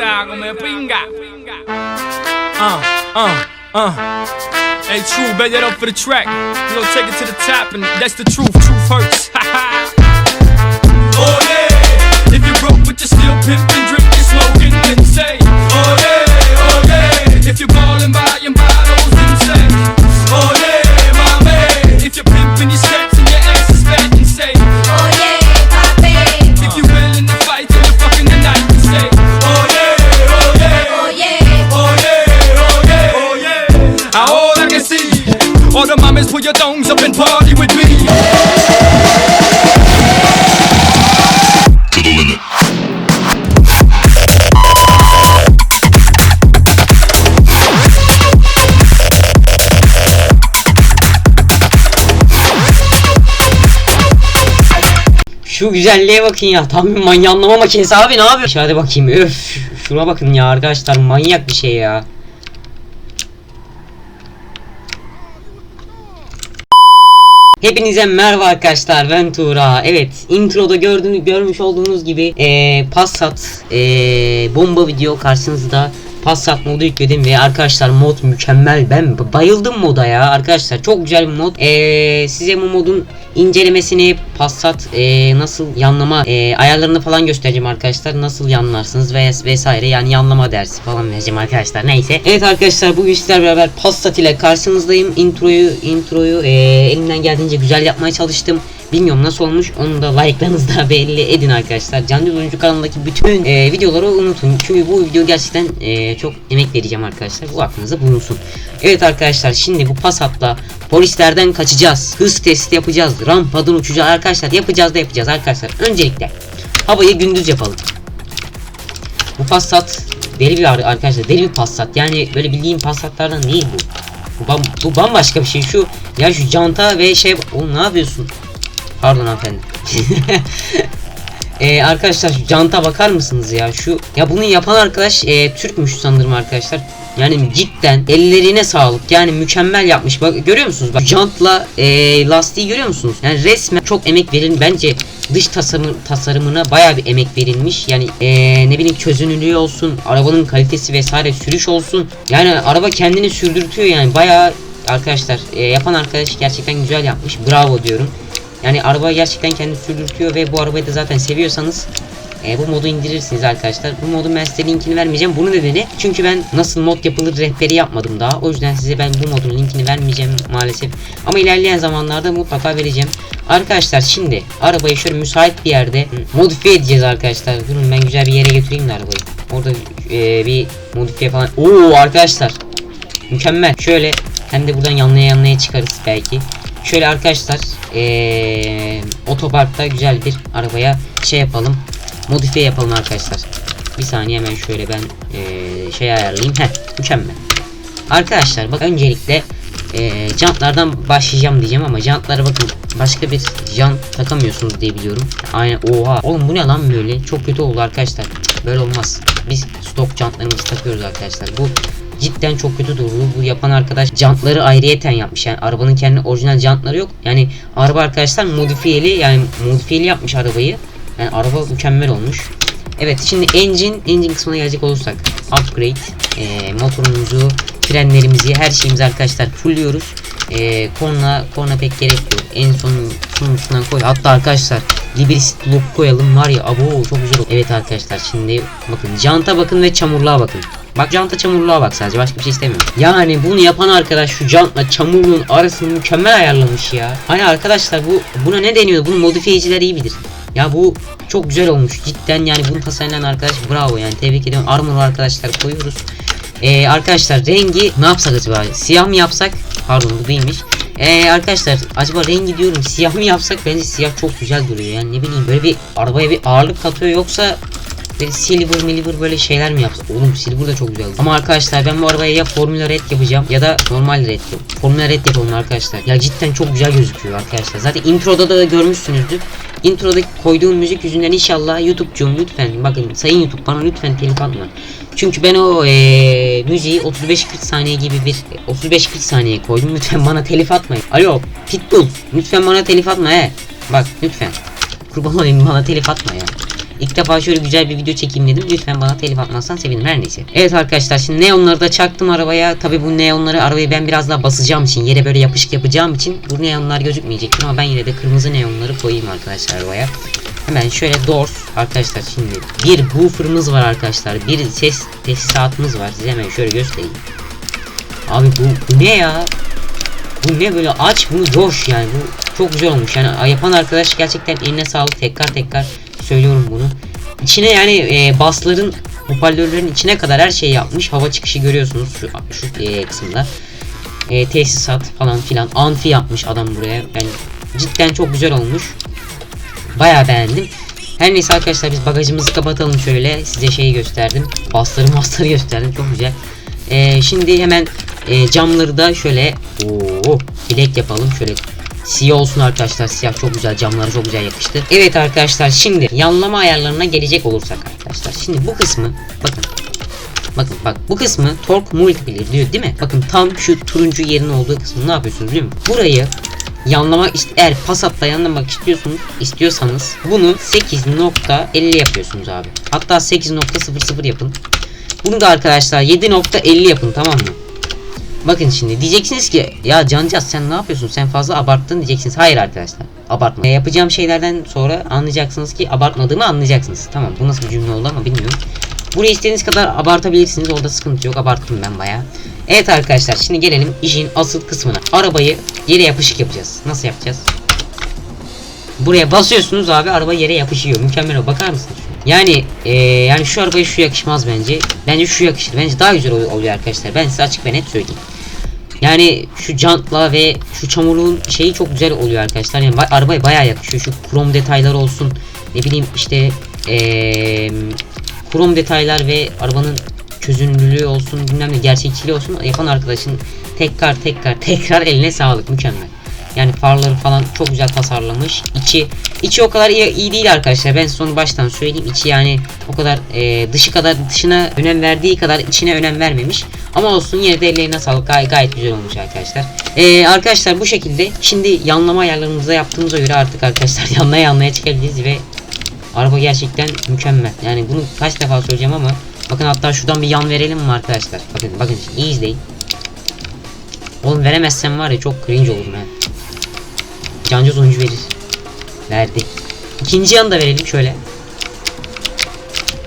esta, come pinga. Uh, uh, uh. Hey, true, bet that up for the track. You know, take it to the top, and that's the truth. Truth hurts. oh yeah. If you're broke but you're still pimping, drinking, smoking, then say, oh yeah, oh yeah. If you're ballin', buying bottles, then say, oh yeah, my man. If you're pimping your sets and your ass is fat, then say, Şu güzelliğe bakın ya. Tam bir manyanlama makinesi abi ne yapıyor? Hadi bakayım. Öf. Şuna bakın ya arkadaşlar manyak bir şey ya. Hepinize merhaba arkadaşlar ben Tuğra. Evet introda gördüğünüz görmüş olduğunuz gibi eee Passat eee bomba video karşınızda Passat modu yükledim ve arkadaşlar mod mükemmel. Ben bayıldım moda ya arkadaşlar. Çok güzel bir mod. Eee, size bu modun incelemesini Passat eee, nasıl yanlama eee, ayarlarını falan göstereceğim arkadaşlar. Nasıl yanlarsınız ve vesaire yani yanlama dersi falan vereceğim arkadaşlar. Neyse. Evet arkadaşlar bugün sizlerle beraber Passat ile karşınızdayım. Introyu introyu eee, elimden geldiğince güzel yapmaya çalıştım. Bilmiyorum nasıl olmuş onu da like'larınızda belli edin arkadaşlar. Canlı Oyuncu kanalındaki bütün e, videoları unutun. Çünkü bu video gerçekten e, çok emek vereceğim arkadaşlar. Bu aklınızda bulunsun. Evet arkadaşlar şimdi bu Passat'la polislerden kaçacağız. Hız testi yapacağız. Rampadan uçacağız arkadaşlar. Yapacağız da yapacağız arkadaşlar. Öncelikle havayı gündüz yapalım. Bu Passat deli bir ar- arkadaşlar deli bir Passat. Yani böyle bildiğim Passat'lardan değil bu. Bu, bam- bu bambaşka bir şey. Şu ya şu canta ve şey oğlum ne yapıyorsun? Pardon hanımefendi. Ee, arkadaşlar şu canta bakar mısınız ya? Şu ya bunu yapan arkadaş e, Türkmüş sanırım arkadaşlar. Yani cidden ellerine sağlık. Yani mükemmel yapmış. Bak görüyor musunuz? Bak jantla e, lastiği görüyor musunuz? Yani resmen çok emek verilmiş bence dış tasarım tasarımına baya bir emek verilmiş. Yani e, ne bileyim çözünürlüğü olsun arabanın kalitesi vesaire sürüş olsun. Yani araba kendini sürdürtüyor yani. Baya arkadaşlar e, yapan arkadaş gerçekten güzel yapmış. Bravo diyorum yani araba gerçekten kendini sürdürtüyor ve bu arabayı da zaten seviyorsanız e, bu modu indirirsiniz arkadaşlar. Bu modun ben size linkini vermeyeceğim. Bunu nedeni çünkü ben nasıl mod yapılır rehberi yapmadım daha. O yüzden size ben bu modun linkini vermeyeceğim maalesef. Ama ilerleyen zamanlarda mutlaka vereceğim. Arkadaşlar şimdi arabayı şöyle müsait bir yerde modifiye edeceğiz arkadaşlar. Durun ben güzel bir yere götüreyim de arabayı. Orada e, bir modifiye falan. Oo arkadaşlar mükemmel. Şöyle hem de buradan yanlaya yanlaya çıkarız belki. Şöyle arkadaşlar eee otoparkta güzel bir arabaya şey yapalım. Modifiye yapalım arkadaşlar. Bir saniye hemen şöyle ben eee, şey ayarlayayım. Heh mükemmel. Arkadaşlar bak öncelikle eee jantlardan başlayacağım diyeceğim ama jantlara bakın başka bir jant takamıyorsunuz diye biliyorum. Aynen oha. Oğlum bu ne lan böyle? Çok kötü oldu arkadaşlar. Böyle olmaz. Biz stok jantlarımızı takıyoruz arkadaşlar. Bu cidden çok kötü durdu. Bu yapan arkadaş jantları ayrıyeten yapmış. Yani arabanın kendi orijinal jantları yok. Yani araba arkadaşlar modifiyeli yani modifiyeli yapmış arabayı. Yani araba mükemmel olmuş. Evet şimdi engine engine kısmına gelecek olursak upgrade e, motorumuzu frenlerimizi her şeyimizi arkadaşlar fullüyoruz. E, korna korna pek gerek yok. En son sonuncusundan koy. Hatta arkadaşlar Liberist look koyalım var ya abo çok güzel oldu. Evet arkadaşlar şimdi bakın janta bakın ve çamurluğa bakın. Bak janta çamurluğa bak sadece başka bir şey istemiyorum. Yani bunu yapan arkadaş şu jantla çamurluğun arasını mükemmel ayarlamış ya. Hani arkadaşlar bu buna ne deniyor? Bunu modifiyeciler iyi bilir. Ya bu çok güzel olmuş cidden yani bunu tasarlayan arkadaş bravo yani tebrik ediyorum. Armor arkadaşlar koyuyoruz. Ee, arkadaşlar rengi ne yapsak acaba? Siyah mı yapsak? Pardon bu değilmiş. Ee, arkadaşlar acaba rengi diyorum siyah mı yapsak? Bence siyah çok güzel duruyor yani ne bileyim böyle bir arabaya bir ağırlık katıyor yoksa Böyle silver milver böyle şeyler mi yapsak? Oğlum silver da çok güzel. Ama arkadaşlar ben bu arabaya ya Formula Red yapacağım ya da normal Red yap. Formula Red yapalım arkadaşlar. Ya cidden çok güzel gözüküyor arkadaşlar. Zaten introda da görmüşsünüzdür. Introda koyduğum müzik yüzünden inşallah YouTube'cum lütfen bakın sayın YouTube bana lütfen telif atma. Çünkü ben o eee müziği 35-40 saniye gibi bir 35-40 saniye koydum. Lütfen bana telif atmayın. Alo Pitbull lütfen bana telif atma he. Bak lütfen. Kurban olayım bana telif atma ya. İlk defa şöyle güzel bir video çekeyim dedim. Lütfen bana telif atmazsan sevinirim her neyse. Evet arkadaşlar şimdi neonları da çaktım arabaya. Tabi bu neonları arabayı ben biraz daha basacağım için yere böyle yapışık yapacağım için bu neonlar gözükmeyecektir ama ben yine de kırmızı neonları koyayım arkadaşlar arabaya. Hemen şöyle doors arkadaşlar şimdi bir buffer'ımız var arkadaşlar. Bir ses tesisatımız var. Size hemen şöyle göstereyim. Abi bu, bu ne ya? Bu ne böyle aç bunu coş yani bu çok güzel olmuş yani yapan arkadaş gerçekten eline sağlık tekrar tekrar söylüyorum bunu. İçine yani e, basların hoparlörlerin içine kadar her şeyi yapmış. Hava çıkışı görüyorsunuz şu, şu e, kısımda. E, tesisat falan filan amfi yapmış adam buraya. Yani cidden çok güzel olmuş. Bayağı beğendim. Her neyse arkadaşlar biz bagajımızı kapatalım şöyle. Size şeyi gösterdim. Basları basları gösterdim. Çok güzel. Ee, şimdi hemen e, camları da şöyle oo, bilek yapalım. Şöyle siyah olsun arkadaşlar. Siyah çok güzel. Camları çok güzel yakıştı. Evet arkadaşlar şimdi yanlama ayarlarına gelecek olursak arkadaşlar. Şimdi bu kısmı bakın. Bakın bak bu kısmı torque multiplier diyor değil mi? Bakın tam şu turuncu yerin olduğu kısmı ne yapıyorsunuz biliyor musun? Burayı yanlamak ist eğer Passat'ta yanlamak istiyorsunuz istiyorsanız bunu 8.50 yapıyorsunuz abi. Hatta 8.00 yapın. Bunu da arkadaşlar 7.50 yapın tamam mı? Bakın şimdi diyeceksiniz ki ya Cancaz sen ne yapıyorsun sen fazla abarttın diyeceksiniz. Hayır arkadaşlar abartma. E, yapacağım şeylerden sonra anlayacaksınız ki abartmadığımı anlayacaksınız. Tamam bu nasıl bir cümle oldu ama bilmiyorum. Burayı istediğiniz kadar abartabilirsiniz. Orada sıkıntı yok. Abarttım ben bayağı. Evet arkadaşlar şimdi gelelim işin asıl kısmına. Arabayı yere yapışık yapacağız. Nasıl yapacağız? Buraya basıyorsunuz abi araba yere yapışıyor. Mükemmel o. Bakar mısınız? Yani eee, yani şu arabaya şu yakışmaz bence. Bence şu yakışır. Bence daha güzel ol- oluyor arkadaşlar. Ben size açık ve net söyleyeyim. Yani şu jantla ve şu çamurluğun şeyi çok güzel oluyor arkadaşlar. Yani ba- arabaya bayağı yakışıyor. Şu krom detaylar olsun. Ne bileyim işte eee krom detaylar ve arabanın çözünürlüğü olsun bilmem ne gerçekçiliği olsun yapan arkadaşın tekrar tekrar tekrar eline sağlık mükemmel. Yani farları falan çok güzel tasarlamış. İçi içi o kadar iyi, iyi değil arkadaşlar. Ben size onu baştan söyleyeyim. İçi yani o kadar e, dışı kadar dışına önem verdiği kadar içine önem vermemiş. Ama olsun yine de ellerine sağlık. Gay gayet güzel olmuş arkadaşlar. E, arkadaşlar bu şekilde şimdi yanlama ayarlarımızda yaptığımıza göre artık arkadaşlar yanlaya yanlaya çıkabiliriz ve Araba gerçekten mükemmel. Yani bunu kaç defa söyleyeceğim ama bakın hatta şuradan bir yan verelim mi arkadaşlar? Bakın bakın iyi izleyin. Oğlum veremezsem var ya çok cringe olurum ha. Cancı sonucu verir. Verdi. İkinci yanı da verelim şöyle.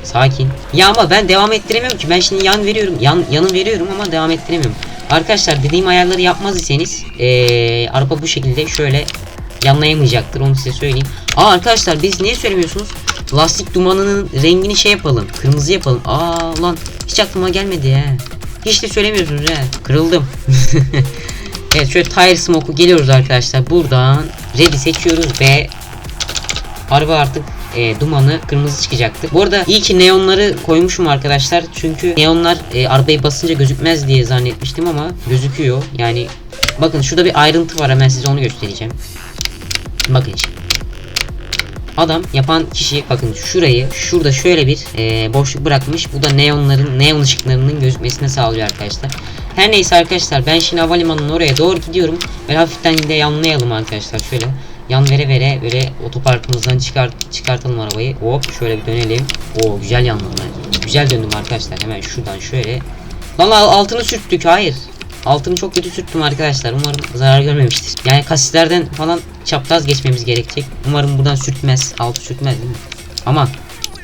Sakin. Ya ama ben devam ettiremiyorum ki. Ben şimdi yan veriyorum. Yan yanı veriyorum ama devam ettiremiyorum. Arkadaşlar dediğim ayarları yapmaz iseniz ee, araba bu şekilde şöyle yanlayamayacaktır onu size söyleyeyim. Aa arkadaşlar biz niye söylemiyorsunuz? Lastik dumanının rengini şey yapalım. Kırmızı yapalım. Aa lan hiç aklıma gelmedi ya. Hiç de söylemiyorsunuz ha. Kırıldım. evet şöyle tire smoke'u geliyoruz arkadaşlar. Buradan red'i seçiyoruz ve araba artık e, dumanı kırmızı çıkacaktı. Bu arada iyi ki neonları koymuşum arkadaşlar. Çünkü neonlar e, arabayı basınca gözükmez diye zannetmiştim ama gözüküyor. Yani bakın şurada bir ayrıntı var hemen size onu göstereceğim. Bakın şimdi. Adam yapan kişi bakın şurayı şurada şöyle bir e, boşluk bırakmış. Bu da neonların neon ışıklarının gözükmesine sağlıyor arkadaşlar. Her neyse arkadaşlar ben şimdi havalimanının oraya doğru gidiyorum. Ve hafiften de yanlayalım arkadaşlar şöyle. Yan vere vere böyle otoparkımızdan çıkart çıkartalım arabayı. Hop şöyle bir dönelim. Oo güzel ben. Güzel döndüm arkadaşlar. Hemen şuradan şöyle. Lan al- altını sürttük hayır. Altını çok kötü sürttüm arkadaşlar. Umarım zarar görmemiştir. Yani kasislerden falan çapraz geçmemiz gerekecek. Umarım buradan sürtmez. Altı sürtmez değil mi? Aman.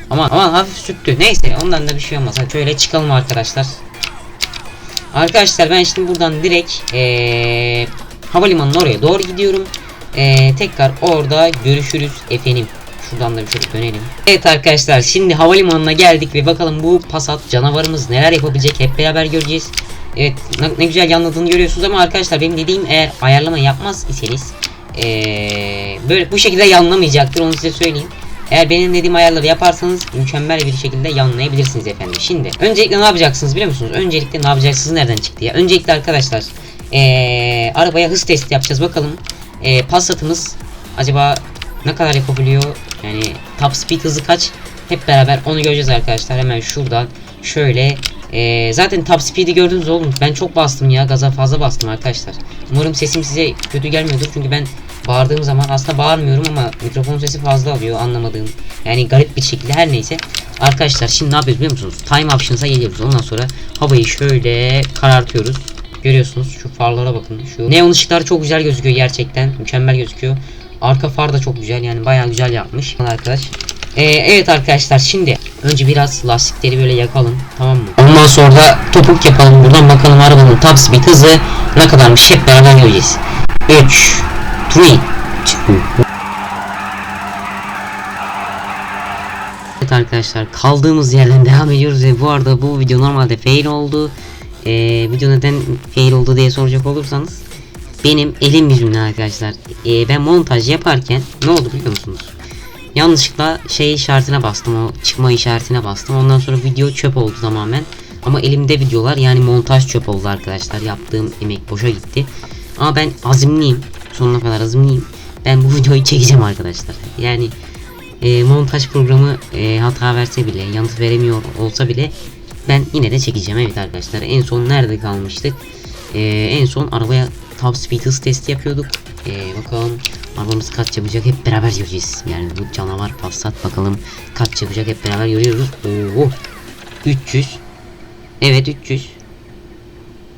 Aman aman hafif sürttü. Neyse ondan da bir şey olmaz. Hadi şöyle çıkalım arkadaşlar. Arkadaşlar ben şimdi buradan direkt ee, havalimanına oraya doğru gidiyorum. Ee, tekrar orada görüşürüz efendim. Şuradan da bir şöyle dönelim. Evet arkadaşlar şimdi havalimanına geldik ve bakalım bu Passat canavarımız neler yapabilecek hep beraber göreceğiz. Evet ne, ne güzel yanladığını görüyorsunuz ama arkadaşlar benim dediğim eğer ayarlama yapmaz iseniz ee, böyle bu şekilde yanlamayacaktır onu size söyleyeyim. Eğer benim dediğim ayarları yaparsanız mükemmel bir şekilde yanlayabilirsiniz efendim. Şimdi öncelikle ne yapacaksınız biliyor musunuz? Öncelikle ne yapacaksınız nereden çıktı ya? Öncelikle arkadaşlar ee, arabaya hız testi yapacağız bakalım. Ee, Passat'ımız acaba ne kadar yapabiliyor? Yani top speed hızı kaç? Hep beraber onu göreceğiz arkadaşlar. Hemen şuradan şöyle ee, zaten top speed'i gördünüz oğlum. Ben çok bastım ya. Gaza fazla bastım arkadaşlar. Umarım sesim size kötü gelmiyordur. Çünkü ben bağırdığım zaman aslında bağırmıyorum ama mikrofon sesi fazla alıyor anlamadığım. Yani garip bir şekilde her neyse. Arkadaşlar şimdi ne yapıyoruz biliyor musunuz? Time options'a geliyoruz. Ondan sonra havayı şöyle karartıyoruz. Görüyorsunuz şu farlara bakın. Şu neon ışıklar çok güzel gözüküyor gerçekten. Mükemmel gözüküyor. Arka far da çok güzel yani bayağı güzel yapmış arkadaş. Ee, evet arkadaşlar şimdi önce biraz lastikleri böyle yakalım tamam mı? Ondan sonra da topuk yapalım buradan bakalım arabanın top speed hızı ne kadarmış hep beraber göreceğiz. 3 3 2 Evet arkadaşlar kaldığımız yerden devam ediyoruz ve bu arada bu video normalde fail oldu. Ee, video neden fail oldu diye soracak olursanız benim elim yüzümden arkadaşlar. Ee, ben montaj yaparken ne oldu biliyor musunuz? Yanlışlıkla şey işaretine bastım o çıkma işaretine bastım ondan sonra video çöp oldu tamamen. Ama elimde videolar yani montaj çöp oldu arkadaşlar yaptığım emek boşa gitti. Ama ben azimliyim sonuna kadar azimliyim. Ben bu videoyu çekeceğim arkadaşlar. Yani e, montaj programı e, hata verse bile yanıt veremiyor olsa bile ben yine de çekeceğim. Evet arkadaşlar en son nerede kalmıştık? E, en son arabaya top speed hız testi yapıyorduk. E, bakalım arabamız kaç yapacak? Hep beraber göreceğiz. Yani bu canavar Passat bakalım kaç yapacak? Hep beraber görüyoruz. Oo, 300 evet 300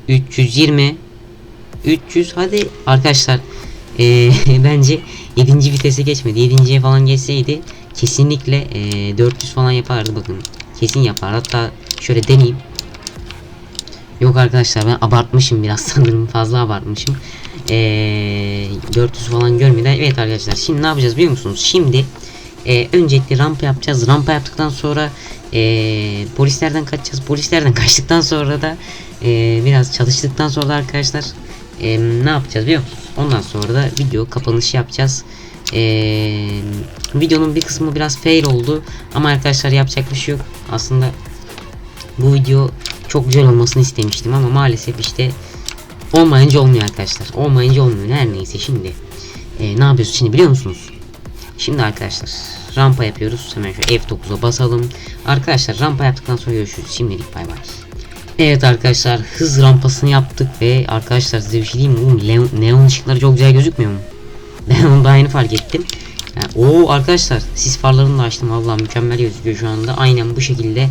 320 300 hadi arkadaşlar eee, bence 7. vitese geçmedi. 7.ye falan geçseydi kesinlikle eee, 400 falan yapardı. Bakın kesin yapar. Hatta şöyle deneyeyim. Yok arkadaşlar ben abartmışım biraz sanırım. Fazla abartmışım. Eee 400 falan görmedi evet arkadaşlar şimdi ne yapacağız biliyor musunuz? Şimdi eee, öncelikle rampa yapacağız. Rampa yaptıktan sonra eee, polislerden kaçacağız. Polislerden kaçtıktan sonra da eee, biraz çalıştıktan sonra da arkadaşlar eee, ne yapacağız biliyor musunuz ondan sonra da video kapanışı yapacağız Eee, videonun bir kısmı biraz fail oldu ama arkadaşlar yapacak bir şey yok aslında bu video çok güzel olmasını istemiştim ama maalesef işte olmayınca olmuyor arkadaşlar olmayınca olmuyor her neyse şimdi eee, ne yapıyoruz şimdi biliyor musunuz Şimdi arkadaşlar rampa yapıyoruz. Hemen şu F9'a basalım. Arkadaşlar rampa yaptıktan sonra görüşürüz. Şimdilik bay bay. Evet arkadaşlar hız rampasını yaptık ve arkadaşlar size bir şey diyeyim mi? Leon- neon ışıkları çok güzel gözükmüyor mu? Ben onu daha yeni fark ettim. Yani, o arkadaşlar sis farlarını da açtım. Allah mükemmel gözüküyor şu anda. Aynen bu şekilde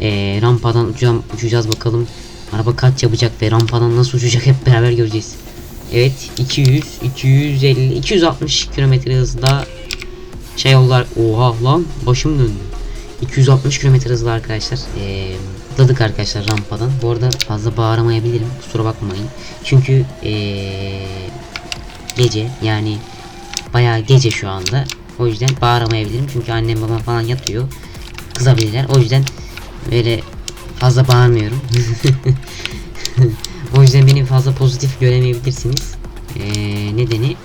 eee, rampadan uçacağım, uçacağız bakalım. Araba kaç yapacak ve rampadan nasıl uçacak hep beraber göreceğiz. Evet 200, 250, 260 kilometre hızda şey yollar oha lan başım döndü 260 km hızla arkadaşlar ee, atladık arkadaşlar rampadan. Bu arada fazla bağıramayabilirim kusura bakmayın. Çünkü ee, gece yani bayağı gece şu anda. O yüzden bağıramayabilirim. Çünkü annem babam falan yatıyor. Kızabilirler. O yüzden böyle fazla bağırmıyorum. O yüzden beni fazla pozitif göremeyebilirsiniz. Ee, nedeni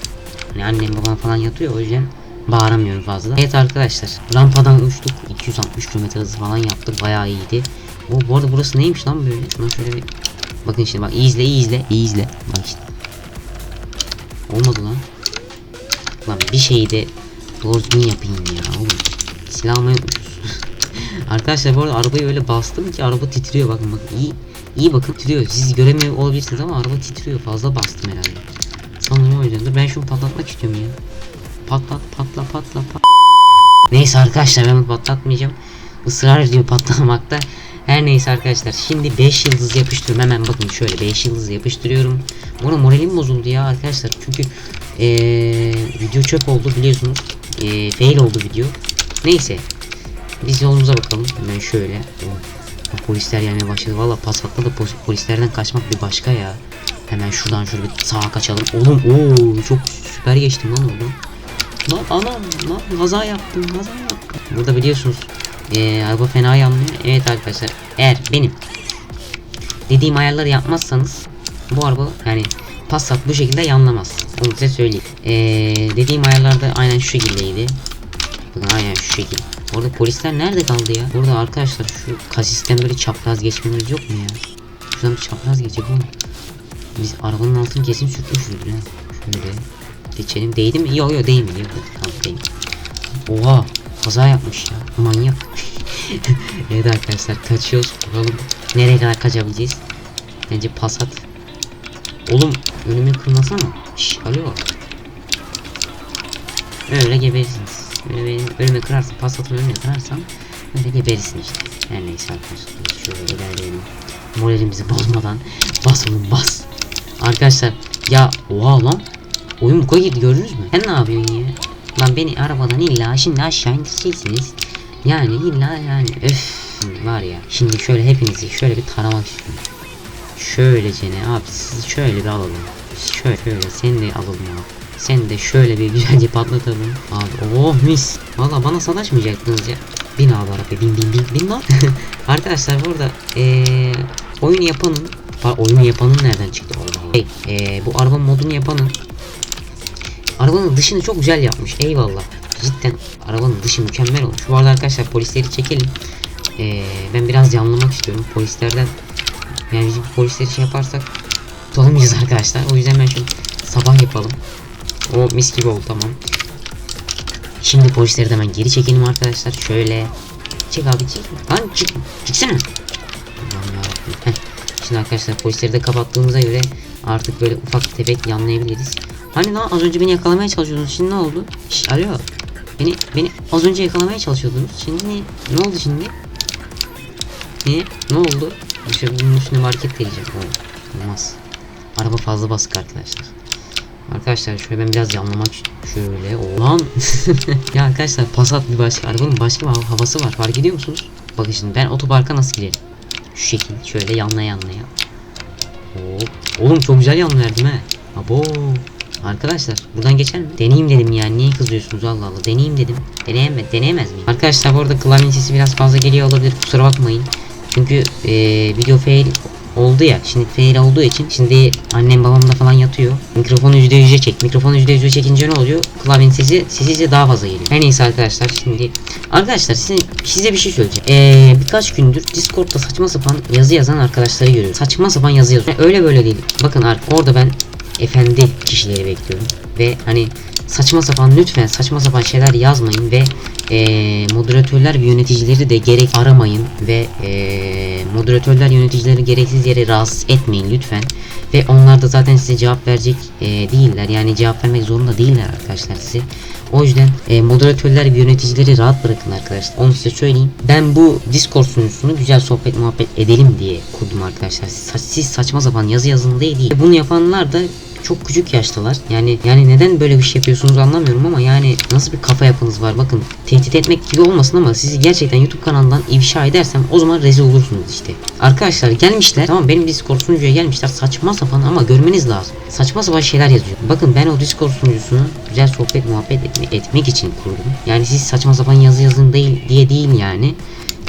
hani annem babam falan yatıyor. O yüzden bağıramıyorum fazla. Evet arkadaşlar rampadan uçtuk. 260 km hızı falan yaptık. Bayağı iyiydi. O bu arada burası neymiş lan böyle? Şuna şöyle bir bakın şimdi bak iyi izle iyi izle iyi izle. Bak işte. Olmadı lan. Lan bir şeyi de doğru düzgün yapayım ya oğlum. Silahımı unutmuşuz. Arkadaşlar bu arada arabayı öyle bastım ki araba titriyor bakın bakın iyi iyi bakın titriyor. Siz göremiyor olabilirsiniz ama araba titriyor. Fazla bastım herhalde. Sanırım o yüzdendir. Ben şunu patlatmak istiyorum ya. Patlat patla patla pat. Neyse arkadaşlar ben patlatmayacağım. Israr ediyor patlamakta. Her neyse arkadaşlar şimdi 5 yıldız yapıştırıyorum hemen bakın şöyle 5 yıldız yapıştırıyorum. Buna moralim bozuldu ya arkadaşlar çünkü eee, video çöp oldu biliyorsunuz. Eee, fail oldu video. Neyse biz yolumuza bakalım. Hemen şöyle. Oh, polisler gelmeye başladı. Valla Passat'ta da polislerden kaçmak bir başka ya. Hemen şuradan şöyle bir sağa kaçalım. Oğlum ooo çok süper geçtim lan oradan. Lan anam lan kaza yaptım kaza yaptım. Burada biliyorsunuz eee, araba fena yanmıyor. Evet arkadaşlar eğer benim dediğim ayarları yapmazsanız bu araba yani Passat bu şekilde yanlamaz. Onu size söyleyeyim. Eee, dediğim ayarlarda aynen şu şekildeydi. Bakın aynen şu şekil. Orada polisler nerede kaldı ya? Burada arkadaşlar şu kasisten böyle çapraz geçmemiz yok mu ya? Şuradan bir çapraz geçelim oğlum. Biz arabanın altını kesin sürtmüşüz ya. Şöyle geçelim. Değdi mi? Yok yok değmedi. Yok, tamam değmedi. Oha kaza yapmış ya. Manyak. evet arkadaşlar kaçıyoruz. Bakalım nereye kadar kaçabileceğiz. Bence Passat. Oğlum önümü kırmasana. Şş alo. Öyle geberirsiniz. Benim önüme kırarsın, pasatın önüne kırarsan öyle geberirsin işte. Her neyse arkadaşlar. Şöyle ilerleyelim. Moralimizi bozmadan bas oğlum bas. Arkadaşlar ya oha lan. Oyun buka girdi gördünüz mü? Sen ne yapıyorsun ya? Lan beni arabadan illa şimdi aşağı indireceksiniz. Yani illa yani öf var ya. Şimdi şöyle hepinizi şöyle bir taramak istiyorum. Şöylece ne abi sizi şöyle bir alalım. Şöyle şöyle seni de alalım abi. Sen de şöyle bir güzelce patlatalım. Abi oh mis. Valla bana sataşmayacaktınız ya. Bin abi arabaya bin bin bin bin lan. Arkadaşlar burada eee oyun yapanın Pa- oyunu yapanın nereden çıktı Allah. Hey, eee, bu araba modunu yapanın arabanın dışını çok güzel yapmış. Eyvallah. Cidden arabanın dışı mükemmel olmuş. Bu arada arkadaşlar polisleri çekelim. Eee, ben biraz yanlamak istiyorum. Polislerden yani bizim polisleri şey yaparsak tutamayacağız arkadaşlar. O yüzden ben şöyle sabah yapalım. O mis gibi oldu tamam. Şimdi polisleri de hemen geri çekelim arkadaşlar. Şöyle. Çık abi çık. Lan çık. Çıksana. Şimdi arkadaşlar polisleri de kapattığımıza göre artık böyle ufak tefek yanlayabiliriz. Hani lan az önce beni yakalamaya çalışıyordunuz. Şimdi ne oldu? Şş, alo. Beni beni az önce yakalamaya çalışıyordunuz. Şimdi ne, ne oldu şimdi? Ne? Ne oldu? İşte bunun üstüne market diyeceğim. Oo, Olmaz. Araba fazla basık arkadaşlar. Arkadaşlar şöyle ben biraz yanlamak şöyle olan ya arkadaşlar Passat bir başka arabanın başka bir hav- havası var fark ediyor musunuz? Bakın şimdi ben otoparka nasıl girerim? Şu şekil şöyle yanlaya yanlaya. Hop. Oğlum çok güzel yan verdim he. Abo. Arkadaşlar buradan geçer mi? Deneyeyim dedim yani niye kızıyorsunuz Allah Allah deneyeyim dedim. Deneyeme, deneyemez miyim? Arkadaşlar bu arada klavyenin sesi biraz fazla geliyor olabilir kusura bakmayın. Çünkü eee, video fail oldu ya. Şimdi fail olduğu için şimdi annem babam da falan yatıyor. Mikrofonu %100'e çek. Mikrofonu %100'e çekince ne oluyor? Klavyenin sesi sesi size daha fazla geliyor. Her neyse arkadaşlar şimdi arkadaşlar size, size bir şey söyleyeceğim. Eee birkaç gündür Discord'da saçma sapan yazı yazan arkadaşları görüyorum. Saçma sapan yazı yazıyor. Öyle böyle değil. Bakın orada ben efendi kişileri bekliyorum. Ve hani saçma sapan lütfen saçma sapan şeyler yazmayın ve eee, moderatörler ve yöneticileri de gerek aramayın ve eee, moderatörler yöneticileri gereksiz yere rahatsız etmeyin lütfen. Ve onlar da zaten size cevap verecek eee, değiller. Yani cevap vermek zorunda değiller arkadaşlar size. O yüzden eee, moderatörler ve yöneticileri rahat bırakın arkadaşlar. Onu size söyleyeyim. Ben bu discord sunucusunu güzel sohbet muhabbet edelim diye kurdum arkadaşlar. Siz, siz saçma sapan yazı yazın diye değil. Bunu yapanlar da çok küçük yaştalar. Yani yani neden böyle bir şey yapıyorsunuz anlamıyorum ama yani nasıl bir kafa yapınız var bakın. Tehdit etmek gibi olmasın ama sizi gerçekten YouTube kanalından ifşa edersem o zaman rezil olursunuz işte. Arkadaşlar gelmişler tamam benim Discord sunucuya gelmişler saçma sapan ama görmeniz lazım. Saçma sapan şeyler yazıyor. Bakın ben o Discord sunucusunu güzel sohbet muhabbet etme- etmek için kurdum. Yani siz saçma sapan yazı yazın değil diye değil yani.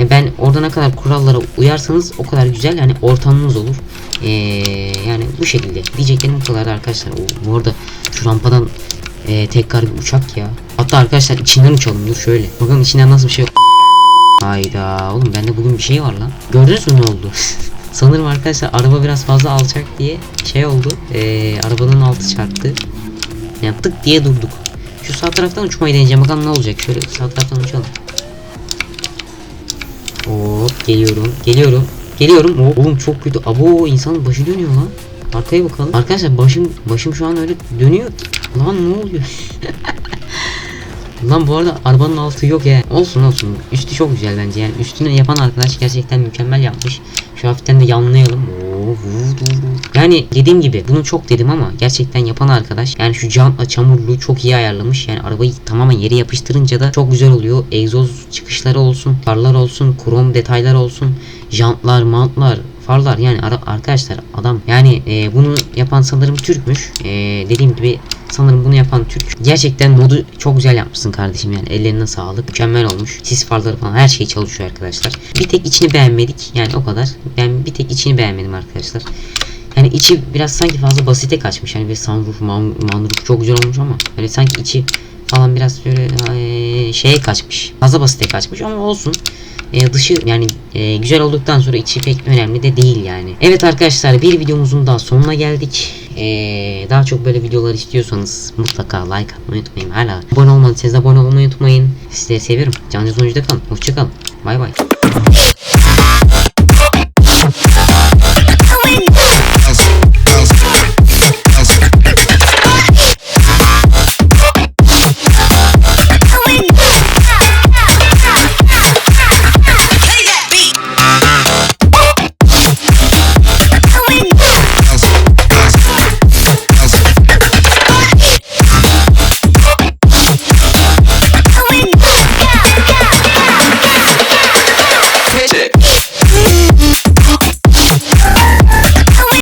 E ben orada ne kadar kurallara uyarsanız o kadar güzel yani ortamınız olur. Ee, yani bu şekilde diyeceklerim bu kadar arkadaşlar. O, bu arada şu rampadan e, tekrar bir uçak ya. Hatta arkadaşlar içinden uçalım dur şöyle. Bakın içinden nasıl bir şey Hayda oğlum bende bugün bir şey var lan. Gördünüz mü ne oldu? Sanırım arkadaşlar araba biraz fazla alçak diye şey oldu. Ee, arabanın altı çarptı. Yani tık diye durduk. Şu sağ taraftan uçmayı deneyeceğim bakalım ne olacak. Şöyle sağ taraftan uçalım. Hop geliyorum. Geliyorum. Geliyorum. Hop, oğlum çok kötü. Abo insanın başı dönüyor lan. Arkaya bakalım. Arkadaşlar başım başım şu an öyle dönüyor. Lan ne oluyor? Lan bu arada arabanın altı yok ya. Olsun olsun. Üstü çok güzel bence yani. Üstünü yapan arkadaş gerçekten mükemmel yapmış. Şu hafiften de yanlayalım. Oo. Yani dediğim gibi bunu çok dedim ama gerçekten yapan arkadaş yani şu jantla çamurluğu çok iyi ayarlamış. Yani arabayı tamamen yere yapıştırınca da çok güzel oluyor. Egzoz çıkışları olsun, farlar olsun, krom detaylar olsun, jantlar, mantlar, farlar yani arkadaşlar adam yani e, bunu yapan sanırım Türkmüş. E, dediğim gibi sanırım bunu yapan Türk. Gerçekten modu çok güzel yapmışsın kardeşim yani ellerine sağlık. Mükemmel olmuş. Sis farları falan her şey çalışıyor arkadaşlar. Bir tek içini beğenmedik. Yani o kadar. Ben bir tek içini beğenmedim arkadaşlar. Yani içi biraz sanki fazla basite kaçmış. Hani bir sunroof, man- manroof çok güzel olmuş ama hani sanki içi falan biraz böyle eee, şeye kaçmış. Fazla basite kaçmış ama olsun. E, dışı yani e, güzel olduktan sonra içi pek önemli de değil yani. Evet arkadaşlar bir videomuzun daha sonuna geldik. E, daha çok böyle videolar istiyorsanız mutlaka like atmayı unutmayın. Hala abone olmadıysanız abone olmayı unutmayın. Sizleri seviyorum. Canlı sonucuda kalın. Hoşçakalın. Bay bay.